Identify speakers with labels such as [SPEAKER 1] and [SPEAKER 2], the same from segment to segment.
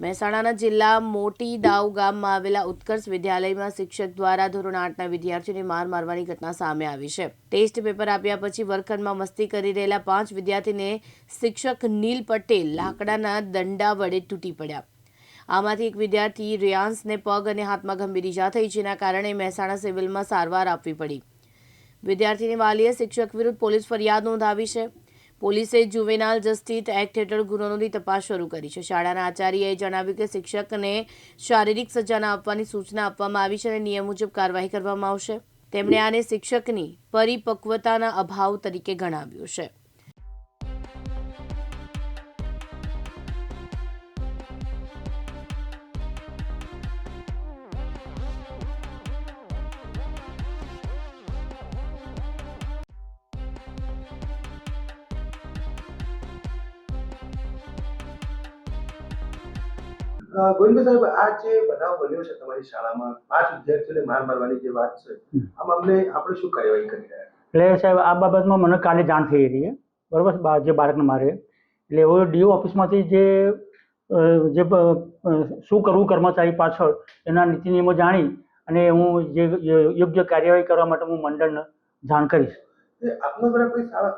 [SPEAKER 1] મહેસાણાના જિલ્લા મોટી દાવ ગામમાં આવેલા ઉત્કર્ષ વિદ્યાલયમાં શિક્ષક દ્વારા ધોરણ આઠના વિદ્યાર્થીઓને માર મારવાની ઘટના સામે આવી છે. ટેસ્ટ પેપર આપ્યા પછી વર્ગખંડમાં મસ્તી કરી રહેલા પાંચ વિદ્યાર્થીને શિક્ષક નીલ પટેલ લાકડાના દંડા વડે તૂટી પડ્યા. આમાંથી એક વિદ્યાર્થી રિયાન્સને પગ અને હાથમાં ગંભીર ઇજા થઈ જેના કારણે મહેસાણા સિવિલમાં સારવાર આપવી પડી. વિદ્યાર્થીની વાલીએ શિક્ષક વિરુદ્ધ પોલીસ ફરિયાદ નોંધાવી છે. પોલીસે જુવેનાલ જસ્ટિસ એક્ટ હેઠળ ગુનો નોંધી તપાસ શરૂ કરી છે. શાળાના આચાર્યએ જણાવ્યું કે શિક્ષકને શારીરિક સજાના આપવાની સૂચના આપવામાં આવી છે અને નિયમ મુજબ કાર્યવાહી કરવામાં આવશે. તેમણે આને શિક્ષકની પરિપક્વતાના અભાવ તરીકે ગણાવ્યું છે.
[SPEAKER 2] અ, ગોવિંદભાઈ સાહેબ આ જે બનાવ બન્યો છે તમારી શાળામાં પાંચ વિદ્યાર્થીઓને માર મારવાની જે વાત છે આ મામલે આપણે શું કાર્યવાહી કરી રહ્યા
[SPEAKER 3] એટલે સાહેબ આ બાબતમાં મને કાલે જાણ થઈ હતી બરોબર જે બાળકને મારે. એટલે એવો ડીઓ ઓફિસમાંથી જે જે શું કરવું કર્મચારી પાછળ એના નીતિ નિયમો જાણી અને હું જે યોગ્ય કાર્યવાહી કરવા માટે હું મંડળને જાણ કરીશ.
[SPEAKER 2] આપના દ્વારા કોઈ શાળા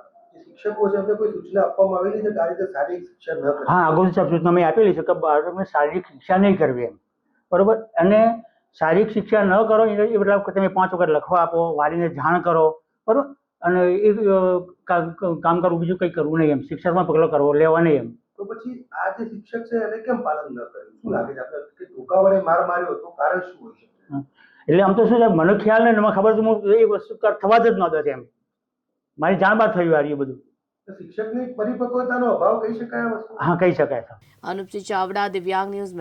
[SPEAKER 2] શિક્ષકો છે એમને કોઈ સૂચના આપવામાં આવેલી છે કે આ રીતે શારીરિક શિક્ષણ ન
[SPEAKER 3] હા અગાઉની સાહેબ સૂચના મેં આપેલી છે કે બાળકને શારીરિક શિક્ષા નહીં કરવી એમ. બરોબર? અને શારીરિક શિક્ષા ન કરો એ મતલબ તમે પાંચ વખત લખવા આપો વાલીને જાણ કરો બરોબર? અને એ કામ કરવું બીજું કંઈ કરવું નહીં એમ. શિક્ષણમાં પગલો કરવો લેવા નહીં એમ.
[SPEAKER 2] તો પછી આ જે શિક્ષક છે એને કેમ પાલન ન કર્યું શું લાગે છે? આપણે કે ધોકા વડે માર માર્યો તો કારણ શું હોય શકે?
[SPEAKER 3] એટલે આમ તો શું છે મને ખ્યાલ નહીં મને ખબર તો હું એ વસ્તુ થવા જ નહોતો એમ. મારી જાણ બાદ થયું આ બધું.
[SPEAKER 2] શિક્ષકની પરિપક્વતાનો અભાવ કહી શકાય
[SPEAKER 3] હા કહી શકાય
[SPEAKER 1] અનુપસિંહ ચાવડા દિવ્યાંગ ન્યૂઝ